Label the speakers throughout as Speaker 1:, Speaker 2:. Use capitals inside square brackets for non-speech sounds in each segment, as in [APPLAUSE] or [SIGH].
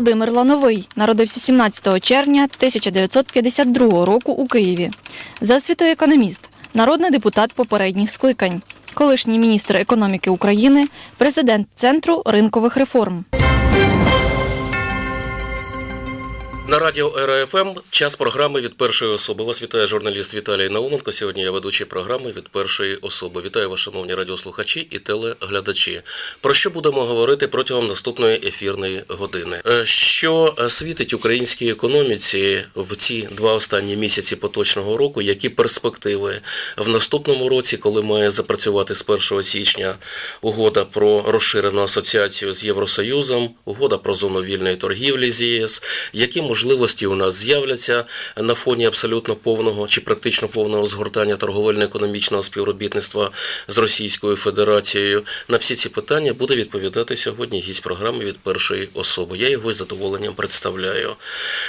Speaker 1: Володимир Лановий народився 17 червня 1952 року у Києві. За економіст, народний депутат попередніх скликань, колишній міністр економіки України, президент Центру ринкових реформ.
Speaker 2: На радіо РФМ час програми від першої особи. Вас вітає журналіст Віталій Науменко. Сьогодні я ведучий програми від першої особи. Вітаю вас, шановні радіослухачі і телеглядачі. Про що будемо говорити протягом наступної ефірної години? Е, Що світить українській економіці в ці два останні місяці поточного року? Які перспективи в наступному році, коли має запрацювати з 1 січня угода про розширену асоціацію з Євросоюзом, угода про зону вільної торгівлі з ЄС, які можливості у нас з'являться на фоні абсолютно повного чи практично повного згортання торговельно-економічного співробітництва з Російською Федерацією. На всі ці питання буде відповідати сьогодні гість програми від першої особи. Я його з задоволенням представляю.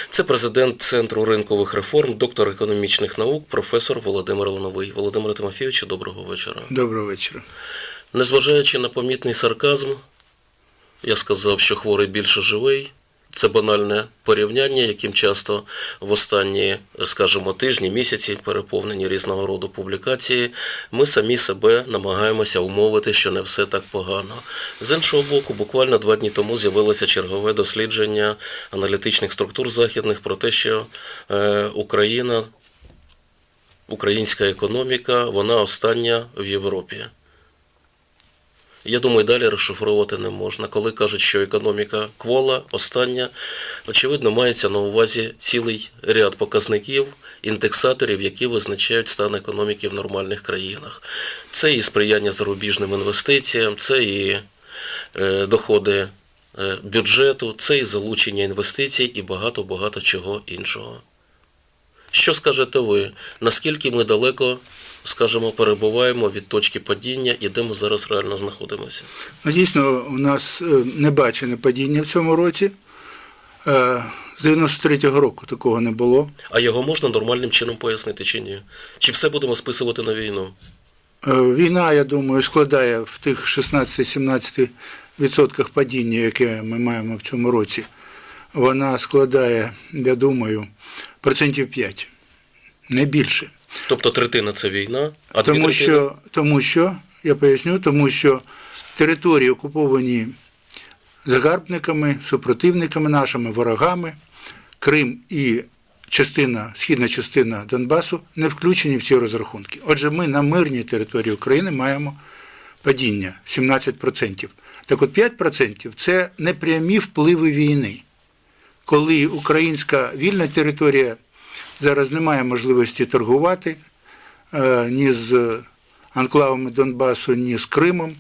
Speaker 2: Це президент Центру ринкових реформ, доктор економічних наук, професор Володимир Лановий. Володимир Тимофійович, доброго вечора.
Speaker 3: Доброго вечора.
Speaker 2: Незважаючи на помітний сарказм, я сказав, що хворий більше живий. Це банальне порівняння, яким часто в останні, скажімо, тижні, місяці, переповнені різного роду публікації, ми самі себе намагаємося умовити, що не все так погано. З іншого боку, буквально два дні тому з'явилося чергове дослідження аналітичних структур західних про те, що е, Україна, українська економіка, вона остання в Європі. Я думаю, далі розшифровувати не можна. Коли кажуть, що економіка квола остання, очевидно, мається на увазі цілий ряд показників, індексаторів, які визначають стан економіки в нормальних країнах. Це і сприяння зарубіжним інвестиціям, це і е, доходи е, бюджету, це і залучення інвестицій і багато-багато чого іншого. Що скажете ви? Наскільки ми далеко, скажімо, перебуваємо від точки падіння і де ми зараз реально знаходимося?
Speaker 3: Ну, дійсно, у нас е, небачене падіння в цьому році. Е, З 93-го року такого не було.
Speaker 2: А його можна нормальним чином пояснити чи ні? Чи все будемо списувати на війну?
Speaker 3: Е, Війна, я думаю, складає в тих 16-17% падіння, яке ми маємо в цьому році. Вона складає, я думаю, процентів 5, не більше.
Speaker 2: Тобто третина це війна, а
Speaker 3: Тому
Speaker 2: третини-
Speaker 3: що, тому що, я поясню, тому що території окуповані загарбниками, супротивниками нашими, ворогами, Крим і частина, східна частина Донбасу не включені в ці розрахунки. Отже, ми на мирній території України маємо падіння 17%. Так от 5% це непрямі впливи війни. Коли українська вільна територія зараз не має можливості торгувати, е, ні з анклавами Донбасу, ні з Кримом,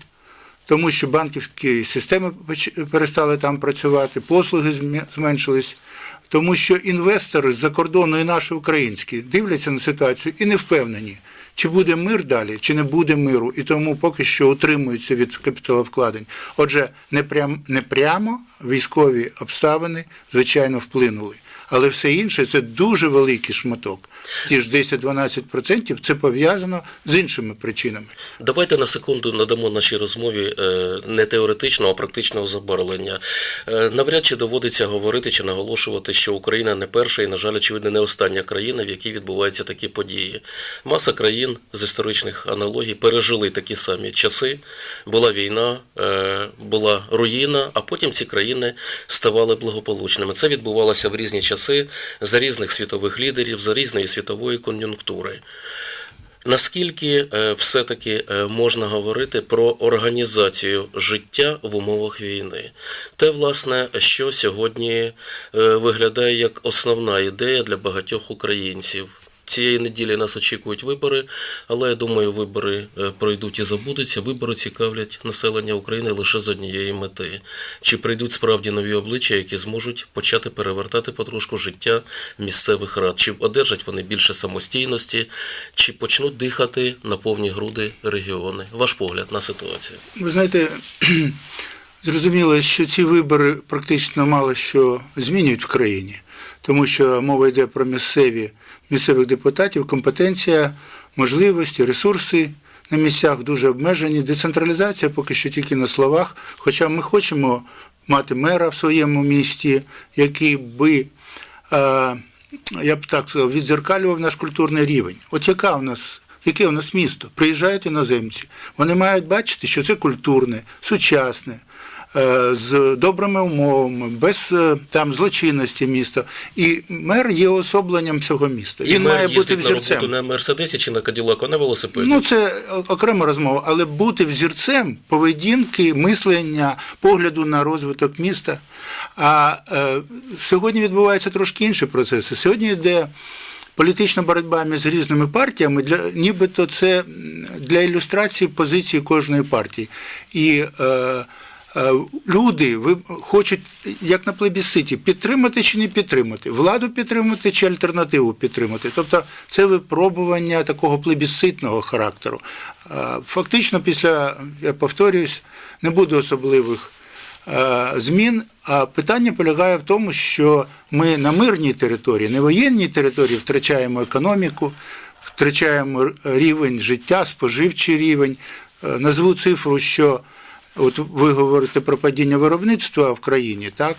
Speaker 3: тому що банківські системи перестали там працювати, послуги зменшились, тому що інвестори з-за кордону і наші українські дивляться на ситуацію і не впевнені, чи буде мир далі, чи не буде миру, і тому поки що утримуються від капіталовкладень. Отже, не, прям, не прямо військові обставини, звичайно, вплинули. Але все інше це дуже великий шматок. Ті ж 10-12% це пов'язано з іншими причинами.
Speaker 2: Давайте на секунду надамо нашій розмові е, не теоретичного, а практичного забарвлення. Е, Навряд чи доводиться говорити чи наголошувати, що Україна не перша і, на жаль, очевидно, не остання країна, в якій відбуваються такі події. Маса країн з історичних аналогій пережили такі самі часи. Була війна, е, була руїна, а потім ці країни ставали благополучними. Це відбувалося в різні часи за різних світових лідерів, за різної світової кон'юнктури. Наскільки е, все-таки е, можна говорити про організацію життя в умовах війни? Те, власне, що сьогодні е, виглядає як основна ідея для багатьох українців. Цієї неділі нас очікують вибори, але я думаю, вибори е, пройдуть і забудуться. Вибори цікавлять населення України лише з однієї мети: чи прийдуть справді нові обличчя, які зможуть почати перевертати потрошку життя місцевих рад, чи одержать вони більше самостійності, чи почнуть дихати на повні груди регіони. Ваш погляд на ситуацію.
Speaker 3: Ви знаєте, [CLEARS THROAT] зрозуміло, що ці вибори практично мало що змінюють в країні, тому що мова йде про місцеві, місцевих депутатів, компетенція, можливості, ресурси на місцях дуже обмежені. Децентралізація поки що тільки на словах. Хоча ми хочемо мати мера в своєму місті, який би, е, я б так сказав, відзеркалював наш культурний рівень. От яка у нас. Яке у нас місто? Приїжджають іноземці. Вони мають бачити, що це культурне, сучасне, з добрими умовами, без е, там злочинності міста. І мер є особленням цього міста.
Speaker 2: І
Speaker 3: Він
Speaker 2: мер
Speaker 3: має бути
Speaker 2: їздить на роботу на Мерседесі чи на Каділаку, а на велосипеді.
Speaker 3: Ну, це окрема розмова, але бути взірцем поведінки, мислення, погляду на розвиток міста. А е, сьогодні відбуваються трошки інші процеси. Сьогодні йде політична боротьба між різними партіями, для, нібито це для ілюстрації позиції кожної партії. І е, е, люди ви, хочуть, як на плебісциті, підтримати чи не підтримати, владу підтримати чи альтернативу підтримати. Тобто це випробування такого плебісцитного характеру. Е, Фактично, після, я повторююсь, не буде особливих е, змін. А питання полягає в тому, що ми на мирній території, не воєнній території втрачаємо економіку, втрачаємо рівень життя, споживчий рівень. Е, Назву цифру, що от ви говорите про падіння виробництва в країні, так?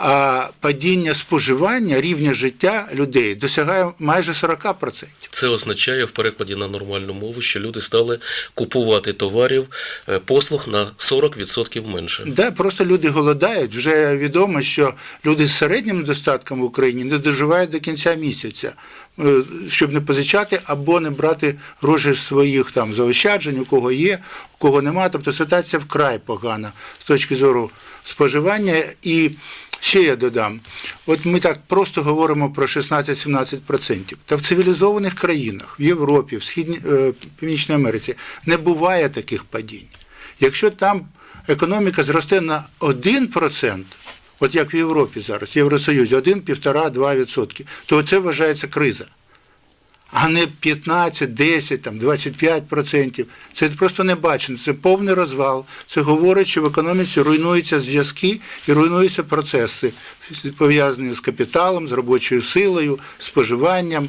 Speaker 3: А падіння споживання рівня життя людей досягає майже 40%.
Speaker 2: Це означає в перекладі на нормальну мову, що люди стали купувати товарів, е, послуг на 40% менше.
Speaker 3: Да, просто люди голодають. Вже відомо, що люди з середнім достатком в Україні не доживають до кінця місяця, е, щоб не позичати або не брати гроші з своїх там заощаджень, у кого є, у кого нема. Тобто ситуація вкрай погана з точки зору споживання. І ще я додам: от ми так просто говоримо про 16-17%. Та в цивілізованих країнах, в Європі, в Східній е, Північній Америці не буває таких падінь. Якщо там економіка зросте на 1%, от як в Європі зараз, в Євросоюзі, 1, 1,5-2%, то це вважається криза. А не 15, 10, там, 25%. Це просто не бачено. Це повний розвал. Це говорить, що в економіці руйнуються зв'язки і руйнуються процеси, пов'язані з капіталом, з робочою силою, споживанням.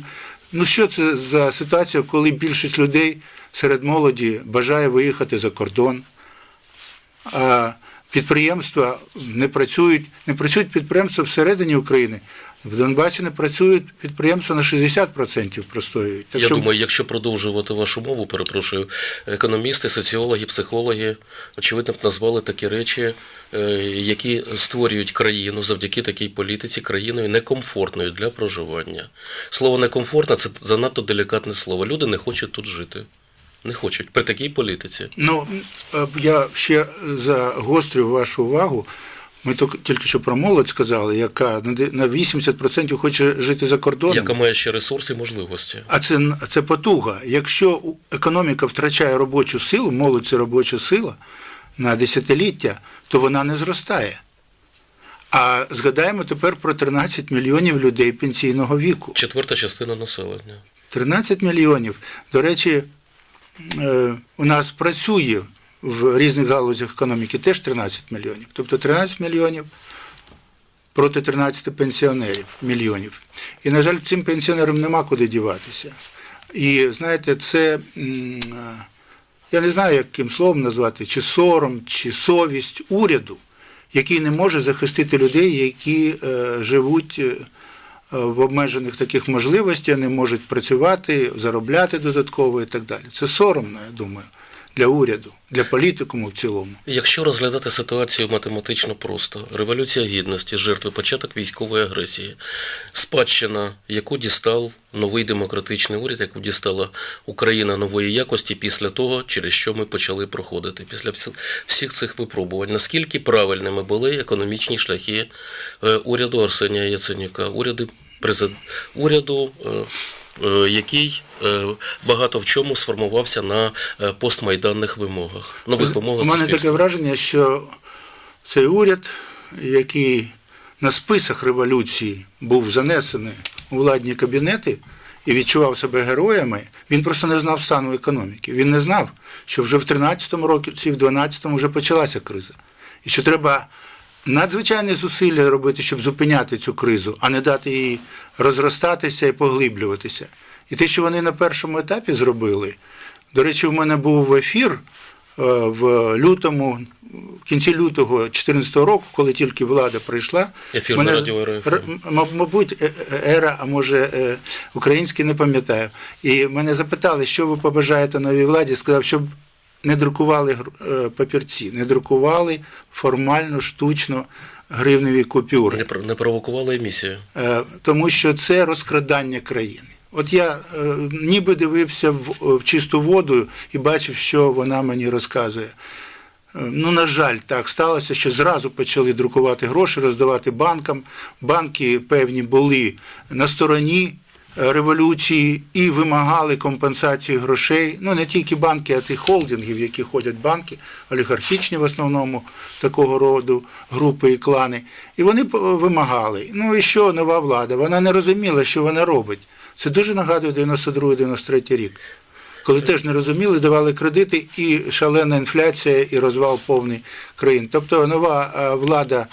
Speaker 3: Ну що це за ситуація, коли більшість людей серед молоді бажає виїхати за кордон? а підприємства не працюють, не працюють підприємства всередині України. В Донбасі не працюють підприємства на 60% простоюють. Так
Speaker 2: Я
Speaker 3: що
Speaker 2: думаю, якщо продовжувати вашу мову, перепрошую, економісти, соціологи, психологи, очевидно, б назвали такі речі, е, які створюють країну завдяки такій політиці, країною некомфортною для проживання. Слово некомфортне це занадто делікатне слово. Люди не хочуть тут жити. Не хочуть при такій політиці.
Speaker 3: ну, е, я ще загострю вашу увагу. Ми тільки- що про молодь сказали, яка на 80% хоче жити за кордоном.
Speaker 2: Яка має ще ресурси і можливості.
Speaker 3: А це, це потуга. Якщо економіка втрачає робочу силу, молодь це робоча сила на десятиліття, то вона не зростає. А згадаємо тепер про 13 мільйонів людей пенсійного віку.
Speaker 2: Четверта частина населення.
Speaker 3: 13 мільйонів. До речі, е, у нас працює в різних галузях економіки теж 13 мільйонів. Тобто 13 мільйонів проти 13 пенсіонерів мільйонів. І, на жаль, цим пенсіонерам нема куди діватися. І знаєте, це я не знаю, яким словом назвати, чи сором, чи совість уряду, який не може захистити людей, які е, живуть. е, в обмежених таких можливостях, не можуть працювати, заробляти додатково і так далі. Це соромно, я думаю, для уряду, для політикуму в цілому.
Speaker 2: Якщо розглядати ситуацію математично просто, революція гідності, жертви, початок військової агресії, спадщина, яку дістав новий демократичний уряд, яку дістала Україна нової якості після того, через що ми почали проходити, після всіх цих випробувань, наскільки правильними були економічні шляхи е, уряду Арсенія Яценюка, презид... уряду. Е, який е, багато в чому сформувався на е, постмайданних вимогах, нових вимогах
Speaker 3: У мене таке враження, що цей уряд, який на списах революції був занесений у владні кабінети і відчував себе героями, він просто не знав стану економіки. Він не знав, що вже в 13-му році, в 12-му вже почалася криза. І що треба надзвичайні зусилля робити, щоб зупиняти цю кризу, а не дати їй розростатися і поглиблюватися. І те, що вони на першому етапі зробили, До речі, в мене був ефір е, в лютому, в кінці лютого 2014 року, коли тільки влада прийшла.
Speaker 2: Ефір на радіо
Speaker 3: Мабуть, е- е- ера, а може український, не пам'ятаю. І мене запитали, що ви побажаєте новій владі. Сказав, щоб не друкували е, папірці, не друкували формально, штучно гривневі купюри.
Speaker 2: Не, не провокувала емісію.
Speaker 3: Е, тому що це розкрадання країни. От я е, ніби дивився в, в чисту воду і бачив, що вона мені розказує. Е, Ну, на жаль, так сталося, що зразу почали друкувати гроші, роздавати банкам. Банки певні були на стороні революції і вимагали компенсації грошей. Ну, не тільки банки, а тих холдингів, які ходять банки, олігархічні в основному такого роду групи і клани. І вони вимагали. Ну і що нова влада? Вона не розуміла, що вона робить. Це дуже нагадує 92-93 рік. Коли теж не розуміли, давали кредити і шалена інфляція, і розвал повний країн. Тобто нова е, влада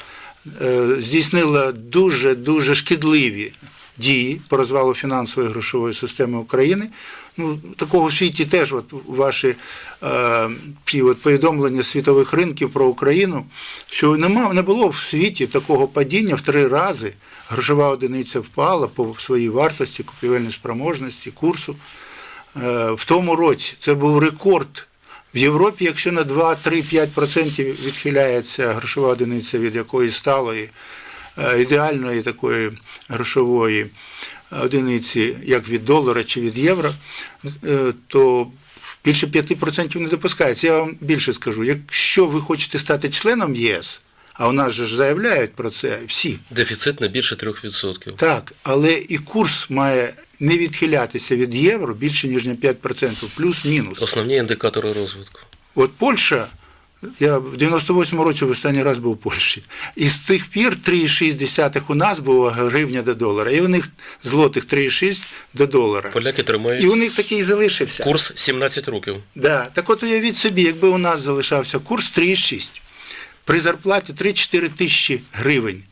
Speaker 3: е, здійснила дуже дуже шкідливі дії по розвалу фінансової грошової системи України. Ну, такого в світі теж от ваші е, ці от повідомлення світових ринків про Україну, що нема, не було в світі такого падіння в три рази. Грошова одиниця впала по своїй вартості, купівельній спроможності, курсу. Е, в тому році це був рекорд. В Європі, якщо на 2-3-5% відхиляється грошова одиниця від якоїсь сталої, е, ідеальної такої грошової одиниці, як від долара чи від євро, е, то більше 5% не допускається. Я вам більше скажу, якщо ви хочете стати членом єС, а у нас же ж заявляють про це всі,
Speaker 2: Дефіцит не більше 3%.
Speaker 3: так, але і курс має не відхилятися від євро більше, ніж на 5%, плюс-мінус.
Speaker 2: Основні індикатори розвитку.
Speaker 3: От Польща, я в 98-му році в останній раз був у Польщі, і з тих пір 3,6 у нас була гривня до долара, і у них злотих 3,6 до долара.
Speaker 2: Поляки тримають.
Speaker 3: І у них такий залишився.
Speaker 2: курс 17 років.
Speaker 3: Да. Так от уявіть собі, якби у нас залишався курс 3,6 при зарплаті 3-4 тисячі гривень,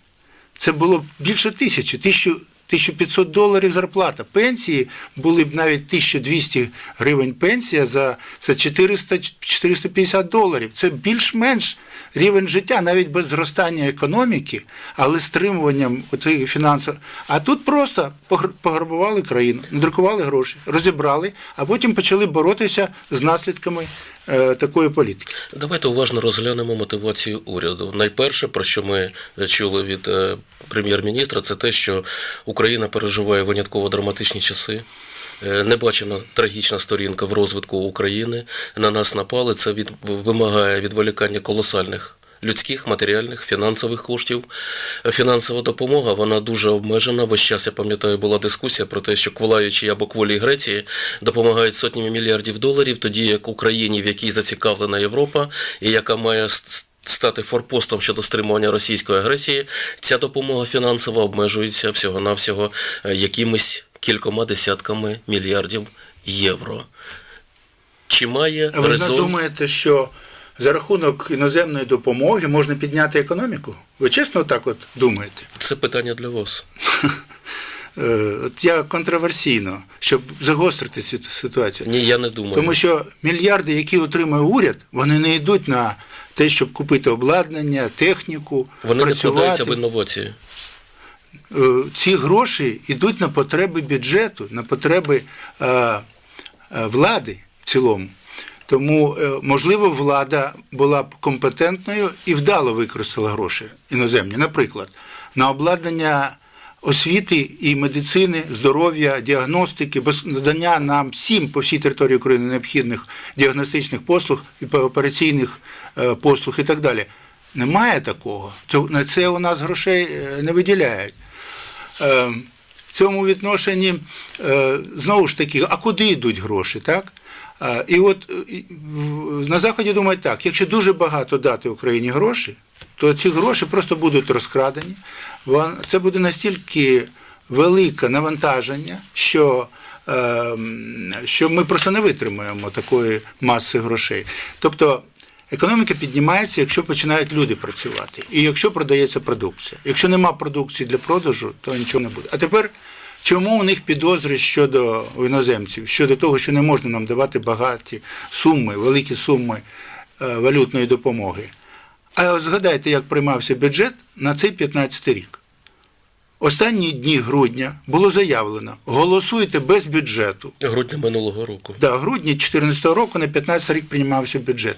Speaker 3: це було б більше тисячі, тисячу. 1500 доларів зарплата. Пенсії були б навіть 1200 гривень пенсія за це 400, 450 доларів. Це більш-менш рівень життя, навіть без зростання економіки, але стримуванням оцих фінансових. А тут просто погр- пограбували країну, надрукували гроші, розібрали, а потім почали боротися з наслідками такої політики.
Speaker 2: Давайте уважно розглянемо мотивацію уряду. Найперше, про що ми чули від е, прем'єр-міністра, це те, що Україна переживає винятково драматичні часи. Не бачена трагічна сторінка в розвитку України. На нас напали. Це від, вимагає відволікання колосальних людських, матеріальних, фінансових коштів. Фінансова допомога вона дуже обмежена. Весь час я пам'ятаю, була дискусія про те, що кволаючі або кволі Греції допомагають сотнями мільярдів доларів, тоді як Україні, в якій зацікавлена Європа, і яка має стати форпостом щодо стримування російської агресії, ця допомога фінансова обмежується всього-навсього е, якимись кількома десятками мільярдів євро. Чи має
Speaker 3: ви не думаєте, що за рахунок іноземної допомоги можна підняти економіку? Ви чесно так от думаєте?
Speaker 2: Це питання для вас. [LAUGHS]
Speaker 3: Е, От я контроверсійно, щоб загострити цю ситуацію.
Speaker 2: Ні, я не думаю.
Speaker 3: Тому що мільярди, які отримує уряд, вони не йдуть на те, щоб купити обладнання, техніку,
Speaker 2: Вони не вкладаються в інновації.
Speaker 3: Е, Ці гроші йдуть на потреби бюджету, на потреби е, влади в цілому. Тому, е, можливо, влада була б компетентною і вдало використала гроші іноземні. Наприклад, на обладнання освіти і медицини, здоров'я, діагностики, надання нам всім по всій території України необхідних діагностичних послуг і операційних е, послуг і так далі. Немає такого. На це у нас грошей е, не виділяють. В цьому відношенні знову ж таки, а куди йдуть гроші, так? І от е, на Заході думають так, якщо дуже багато дати Україні гроші, то ці гроші просто будуть розкрадені. Це буде настільки велике навантаження, що, е, що ми просто не витримаємо такої маси грошей. Тобто Економіка піднімається, якщо починають люди працювати, і якщо продається продукція. Якщо нема продукції для продажу, то нічого не буде. А тепер Чому у них підозри щодо іноземців, щодо того, що не можна нам давати багаті суми, великі суми е, валютної допомоги? А згадайте, як приймався бюджет на цей 15 рік. Останні дні грудня було заявлено: голосуйте без бюджету.
Speaker 2: Грудня минулого року.
Speaker 3: Да, грудні 2014 року на 15 рік приймався бюджет.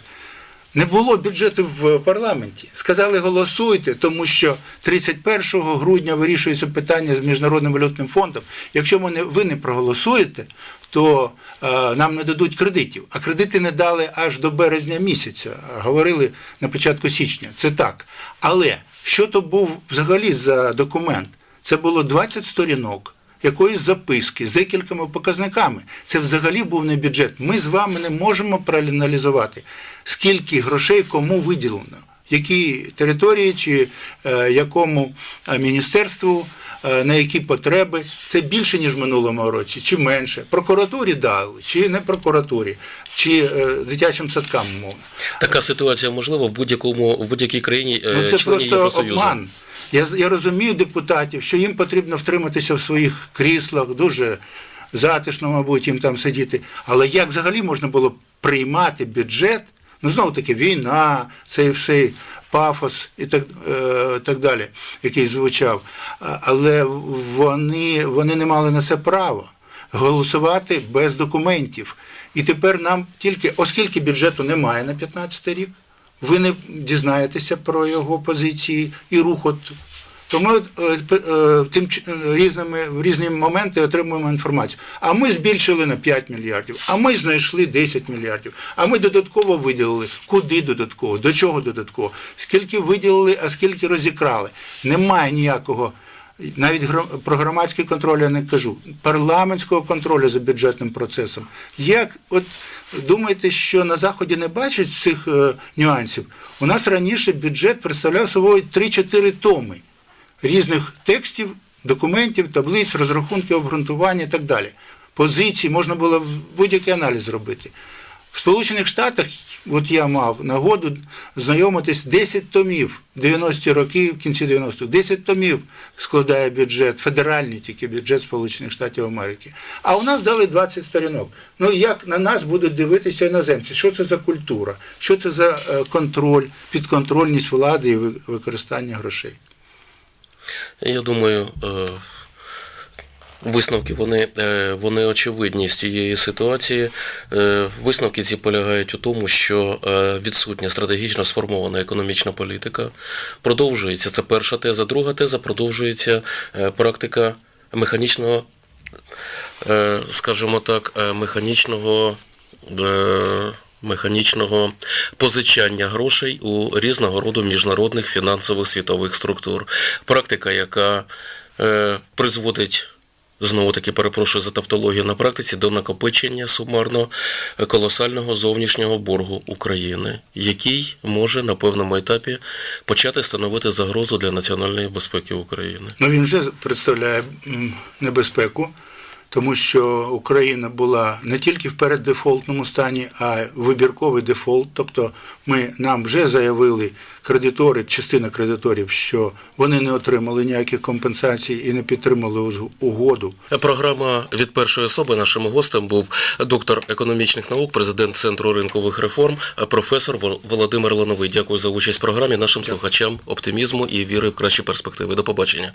Speaker 3: Не було бюджету в парламенті. Сказали, голосуйте, тому що 31 грудня вирішується питання з Міжнародним валютним фондом. Якщо ви не, ви не проголосуєте, то е, нам не дадуть кредитів. А кредити не дали аж до березня місяця. Говорили на початку січня. Це так. Але що то був взагалі за документ? Це було 20 сторінок якоїсь записки з декількома показниками. Це взагалі був не бюджет. Ми з вами не можемо проаналізувати, скільки грошей кому виділено, які території чи е, якому е, міністерству, на які потреби. Це більше, ніж в минулому році, чи менше. Прокуратурі дали, чи не прокуратурі, чи е, дитячим садкам умовно.
Speaker 2: Така ситуація можлива в будь-якому в будь-якій країні е,
Speaker 3: Ну, це просто обман. Я, я розумію депутатів, що їм потрібно втриматися в своїх кріслах, дуже затишно, мабуть, їм там сидіти. Але як взагалі можна було приймати бюджет? Ну, знову таки, війна, цей всей пафос і так, е, так далі, який звучав. Але вони, вони не мали на це права голосувати без документів. І тепер нам тільки, оскільки бюджету немає на 15 рік, ви не дізнаєтеся про його позиції і рух. От. То ми е, е, тим е, різними, в різні моменти отримуємо інформацію. А ми збільшили на 5 мільярдів, а ми знайшли 10 мільярдів, а ми додатково виділили. Куди додатково? До чого додатково? Скільки виділили, а скільки розікрали? Немає ніякого. Навіть про громадський контроль я не кажу, парламентського контролю за бюджетним процесом. Як от думаєте, що на Заході не бачать цих е, нюансів? У нас раніше бюджет представляв собою 3-4 томи різних текстів, документів, таблиць, розрахунків, обґрунтування і так далі. Позиції, можна було будь-який аналіз зробити. В Сполучених Штатах, от я мав нагоду знайомитись 10 томів 90-ті роки, в кінці 90-х, 10 томів складає бюджет, федеральний тільки бюджет Сполучених Штатів Америки. А у нас дали 20 сторінок. Ну як на нас будуть дивитися іноземці? Що це за культура? Що це за е, контроль, підконтрольність влади і використання грошей?
Speaker 2: Я думаю, е, висновки вони, е, вони очевидні з цієї ситуації. Е, Висновки ці полягають у тому, що відсутня стратегічно сформована економічна політика. Продовжується це перша теза. Друга теза продовжується практика механічного, скажімо так, механічного. Механічного позичання грошей у різного роду міжнародних фінансових світових структур. Практика, яка е, призводить, знову таки перепрошую за тавтологію на практиці, до накопичення сумарно колосального зовнішнього боргу України, який може на певному етапі почати становити загрозу для національної безпеки України.
Speaker 3: Ну він вже представляє небезпеку, тому що Україна була не тільки в переддефолтному стані, а й вибірковий дефолт. Тобто ми нам вже заявили кредитори, частина кредиторів, що вони не отримали ніяких компенсацій і не підтримали угоду.
Speaker 2: Програма від першої особи нашим гостем був доктор економічних наук, президент Центру ринкових реформ, професор Вол- Володимир Лановий. Дякую за участь в програмі нашим слухачам оптимізму і віри в кращі перспективи. До побачення.